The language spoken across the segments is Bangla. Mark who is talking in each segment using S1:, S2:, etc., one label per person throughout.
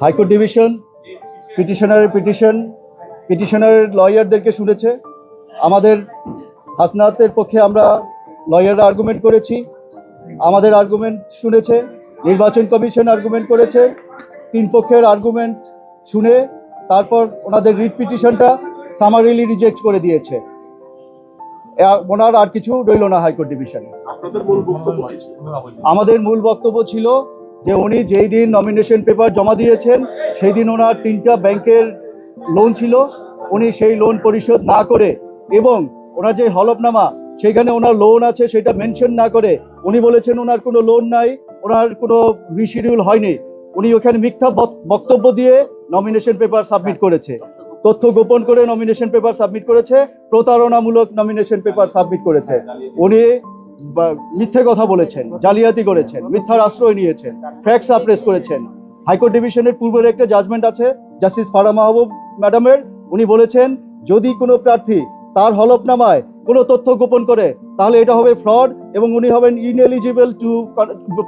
S1: হাইকোর্ট ডিভিশন পিটিশনারের পিটিশন পিটিশনারের লয়ারদেরকে শুনেছে। আমাদের হাসনাতের পক্ষে আমরা লয়াররা আর্গুমেন্ট করেছি। আমাদের আর্গুমেন্ট শুনেছে নির্বাচন কমিশন আর্গুমেন্ট করেছে। তিন পক্ষের আর্গুমেন্ট শুনে তারপর ওনাদের রিট পিটিশনটা সামারিলি রিজেক্ট করে দিয়েছে। ওনার আর কিছু রইল না হাইকোর্ট ডিভিশনে? আমাদের মূল বক্তব্য ছিল যে উনি যেই দিন নমিনেশন পেপার জমা দিয়েছেন, সেই দিন ওনার তিনটা ব্যাংকের লোন ছিল। উনি সেই লোন পরিশোধ না করে এবং ওনার যে হলফনামা সেখানে ওনার লোন আছে, সেটা মেনশন না করে উনি বলেছেন ওনার কোনো লোন নাই, ওনার কোনো রিশিডিউল হয়নি। উনি ওখানে মিথ্যা বক- বক্তব্য দিয়ে নমিনেশন পেপার সাবমিট করেছে। তথ্য গোপন করে নমিনেশন পেপার সাবমিট করেছে, প্রতারণামূলক নমিনেশন পেপার সাবমিট করেছে। উনি মিথ্যে কথা বলেছেন, জালিয়াতি করেছেন, মিথ্যার আশ্রয় নিয়েছেন ফ্যাক্ট সাপ্রেস করেছেন। হাইকোর্ট ডিভিশনের পূর্বের একটা জাজমেন্ট আছে জাস্টিস ফারা মাহবুব ম্যাডামের উনি বলেছেন, যদি কোনো প্রার্থী তার হলফনামায় কোনো তথ্য গোপন করে, তাহলে এটা হবে ফ্রড এবং উনি হবেন ineligible to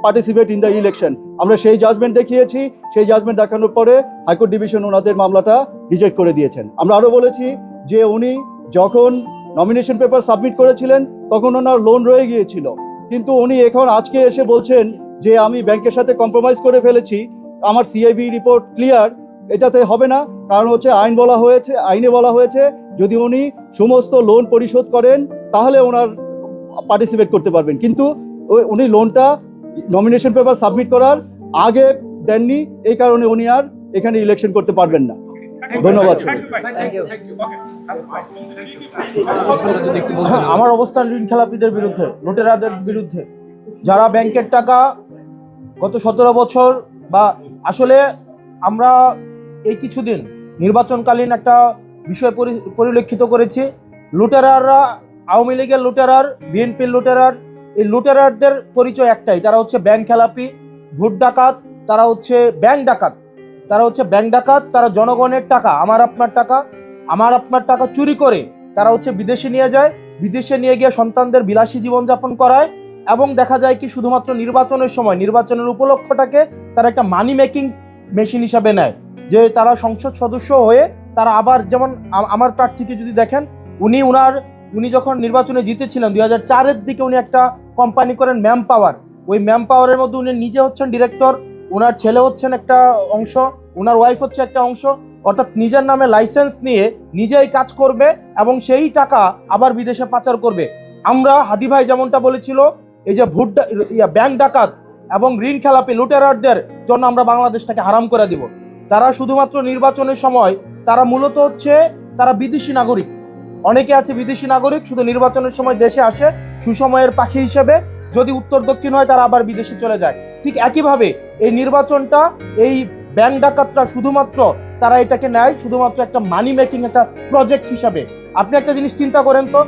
S1: participate in the election আমরা সেই জাজমেন্ট দেখিয়েছি, সেই জাজমেন্ট দেখানোর পরে হাইকোর্ট ডিভিশন ওনাদের মামলাটা রিজেক্ট করে দিয়েছেন। আমরা আরও বলেছি যে উনি যখন নমিনেশন পেপার সাবমিট করেছিলেন, তখন ওনার লোন রয়ে গিয়েছিল। কিন্তু উনি এখন আজকে এসে বলছেন যে, আমি ব্যাংকের সাথে কম্প্রোমাইজ করে ফেলেছি, আমার সিআইবি রিপোর্ট ক্লিয়ার এটাতে হবে না। কারণ হচ্ছে আইন বলা হয়েছে, আইনে বলা হয়েছে, যদি উনি সমস্ত লোন পরিশোধ করেন, তাহলে ওনার পার্টিসিপেট করতে পারবেন। কিন্তু উনি লোনটা নমিনেশন পেপার সাবমিট করার আগে দেননি, এই কারণে উনি আর এখানে ইলেকশন করতে পারবেন না। ধন্যবাদ।
S2: হ্যাঁ, আমার অবস্থান ঋণ খেলাপিদের বিরুদ্ধে লুটেরাদের বিরুদ্ধে। যারা ব্যাংকের টাকা গত সতেরো বছর বা আসলে আমরা এই কিছুদিন নির্বাচনকালীন একটা বিষয় পরি- পরিলক্ষিত করেছি। লুটেরাররা আওয়ামী লীগের লুটেরার বিএনপির লুটেরার এই লুটেরারদের পরিচয় একটাই তারা হচ্ছে ব্যাংক খেলাপি ভোট ডাকাত তারা হচ্ছে ব্যাংক ডাকাত। তারা হচ্ছে ব্যাংক ডাকাত, তারা জনগণের টাকা, আমার আপনার টাকা, আমার আপনার টাকা চুরি করে তারা হচ্ছে বিদেশে নিয়ে যায়, বিদেশে নিয়ে গিয়ে সন্তানদের বিলাসী জীবনযাপন করায় এবং দেখা যায় কি শুধুমাত্র নির্বাচনের সময়, নির্বাচনের উপলক্ষটাকে তারা একটা মানি মেকিং মেশিন হিসাবে নেয়, যে তারা সংসদ সদস্য হয়ে তারা আবার যেমন আমার প্রার্থীকে যদি দেখেন, উনি উনার, উনি যখন নির্বাচনে জিতেছিলেন দুই হাজার চারের দিকে উনি একটা কোম্পানি করেন ম্যাম পাওয়ার ওই ম্যাম পাওয়ারের মধ্যে উনি নিজে হচ্ছেন ডিরেক্টর ওনার ছেলে হচ্ছেন একটা অংশ ওনার ওয়াইফ হচ্ছে একটা অংশ, অর্থাৎ নিজের নামে লাইসেন্স নিয়ে নিজেই কাজ করবে এবং সেই টাকা আবার বিদেশে পাচার করবে। আমরা হাদি ভাই যেমনটা বলেছিল, এই যে ভোট ব্যাংক ডাকাত এবং ঋণ খেলাপি লুটেরারদের জন্য আমরা বাংলাদেশটাকে হারাম করে দিব। তারা শুধুমাত্র নির্বাচনের সময় তারা মূলত হচ্ছে তারা বিদেশি নাগরিক। অনেকে আছে বিদেশি নাগরিক, শুধু নির্বাচনের সময় দেশে আসে, সুসময়ের পাখি হিসেবে যদি উত্তর দক্ষিণ হয় তারা আবার বিদেশে চলে যায়। ঠিক একইভাবে এই নির্বাচনটা, এই ব্যাংক ডাকাতরা শুধুমাত্র তারা এটাকে নেয় শুধুমাত্র একটা মানি মেকিং একটা প্রজেক্ট হিসাবে। আপনি একটা জিনিস চিন্তা করেন তো,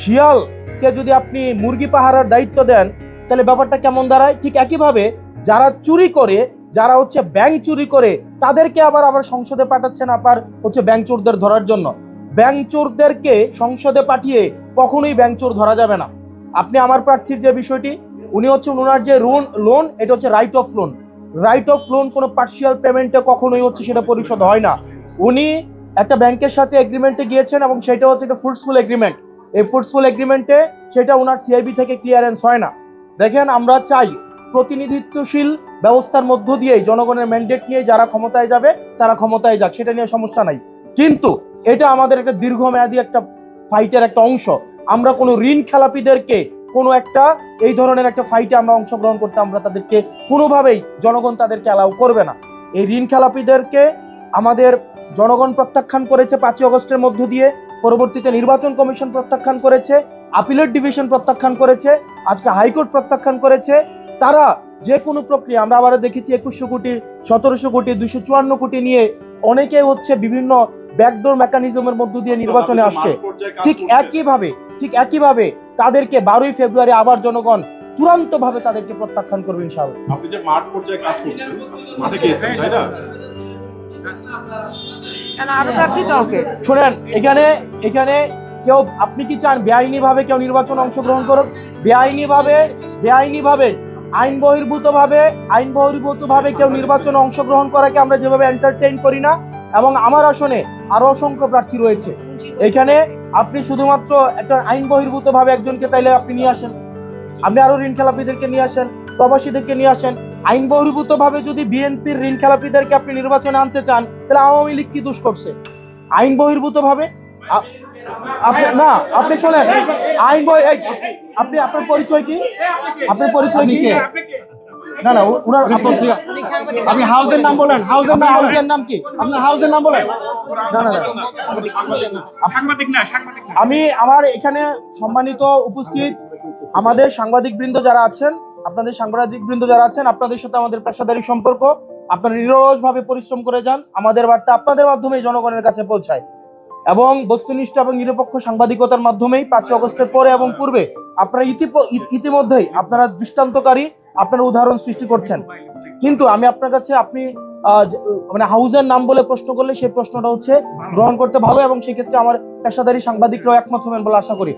S2: শিয়ালকে যদি আপনি মুরগি পাহারার দায়িত্ব দেন, তাহলে ব্যাপারটা কেমন দাঁড়ায়? ঠিক একইভাবে যারা চুরি করে, যারা হচ্ছে ব্যাংক চুরি করে, তাদেরকে আবার আবার সংসদে পাঠাচ্ছেন আবার হচ্ছে ব্যাংক চোরদের ধরার জন্য। ব্যাংক চোরদেরকে সংসদে পাঠিয়ে কখনোই ব্যাংক চোর ধরা যাবে না। আপনি আমার প্রার্থীর যে বিষয়টি, উনি হচ্ছে ওনার যে লোন লোন এটা হচ্ছে write off loan write off loan কোনো পার্সিয়াল পেমেন্টে কখনোই হচ্ছে সেটা পরিশোধ হয় না। উনি একটা ব্যাংকের সাথে এগ্রিমেন্টে গিয়েছেন এবং সেটা হচ্ছে একটা ফুডসফুল এগ্রিমেন্ট এই ফুডসফুল এগ্রিমেন্টে সেটা ওনার সিআইবি থেকে ক্লিয়ারেন্স হয় না। দেখেন, আমরা চাই প্রতিনিধিত্বশীল ব্যবস্থার মধ্য দিয়েই জনগণের ম্যান্ডেট নিয়ে যারা ক্ষমতায় যাবে, তারা ক্ষমতায় যাক, সেটা নিয়ে সমস্যা নাই। কিন্তু এটা আমাদের একটা দীর্ঘমেয়াদী একটা ফাইটের একটা অংশ। আমরা কোনো ঋণ খেলাপিদেরকে কোনো একটা এই ধরনের একটা ফাইটে আমরা অংশগ্রহণ করতে আমরা তাদেরকে কোনোভাবেই জনগণ তাদেরকে অ্যালাউ করবে না। এই ঋণ খেলাপিদেরকে আমাদের জনগণ প্রত্যাখ্যান করেছে পাঁচই অগস্টের মধ্য দিয়ে পরবর্তীতে নির্বাচন কমিশন প্রত্যাখ্যান করেছে আপিলেট ডিভিশন প্রত্যাখ্যান করেছে আজকে হাইকোর্ট প্রত্যাখ্যান করেছে। তারা যে কোনো প্রক্রিয়া আমরা আবারও দেখেছি একুশশো কোটি সতেরোশো কোটি দুশো চুয়ান্ন কোটি নিয়ে অনেকে হচ্ছে বিভিন্ন ব্যাকডোর মেকানিজমের মধ্য দিয়ে নির্বাচনে আসছে। ঠিক একইভাবে ঠিক একইভাবে তাদেরকে বারোই ফেব্রুয়ারি আবার জনগণ চূড়ান্তভাবে তাদেরকে প্রত্যাখ্যান করবে ইনশাআল্লাহ।
S3: আপনি যে মাঠ পর্যায়ে কাজ করছেন মাঠে গিয়েছেন তাই না?
S4: কেন আরও প্রার্থী তো ওকে
S2: শোনেন এখানে এখানে কেউ আপনি কি চান বেআইনি ভাবে কেউ নির্বাচন অংশগ্রহণ করুক? বেআইনি ভাবে বেআইনি ভাবে আইন বহির্ভূতভাবে আইন বহির্ভূতভাবে কেউ নির্বাচনে অংশগ্রহণ করাকে আমরা যেভাবে এন্টারটেইন করি না এবং আমার আসনে আরও অসংখ্য প্রার্থী রয়েছে। এখানে আপনি শুধুমাত্র একটা আইন বহির্ভূতভাবে একজনকে তাইলে আপনি নিয়ে আসেন। আপনি আরও ঋণ খেলাপিদেরকে নিয়ে আসেন, প্রবাসীদেরকে নিয়ে আসেন। আইন বহির্ভূতভাবে যদি বিএনপির ঋণ খেলাপিদেরকে আপনি নির্বাচনে আনতে চান, তাহলে আওয়ামী লীগ কি দোষ করছে? আইন বহির্ভূতভাবে? আপ- আপনি, না, আপনি শোনেন। আইন বই আপনি, আপনার পরিচয় কি? আপনার পরিচয় কি? না না উনার
S5: আপনি হাউসের নাম বলেন। হাউসের নাম
S2: হাউসের নাম কি?
S5: আপনার হাউসের নাম বলেন।
S2: না না না।
S6: সাংবাদিক না সাংবাদিক না।
S2: আমি আমার এখানে সম্মানিত উপস্থিত আমাদের সাংবাদিক বৃন্দ যারা আছেন আপনাদের সাংবাদিক বৃন্দ যারা আছেন আপনাদের সাথে আমাদের পেশাদারি সম্পর্ক আপনারা নিরলসভাবে পরিশ্রম করে যান আমাদের বার্তা আপনাদের মাধ্যমে জনগণের কাছে পৌঁছায়। এবং বস্তুনিষ্ঠ এবং নিরপেক্ষ সাংবাদিকতার মাধ্যমেই পাঁচই অগস্টের পরে এবং পূর্বে আপনারা ইতিপ- ইতিমধ্যেই আপনারা দৃষ্টান্তকারী আপনারা উদাহরণ সৃষ্টি করছেন। কিন্তু আমি আপনার কাছে আপনি মানে হাউজের নাম বলে প্রশ্ন করলে সেই প্রশ্নটা হচ্ছে গ্রহণ করতে ভালো এবং সেক্ষেত্রে আমার পেশাদারি সাংবাদিকরাও একমত হবেন বলে আশা করি।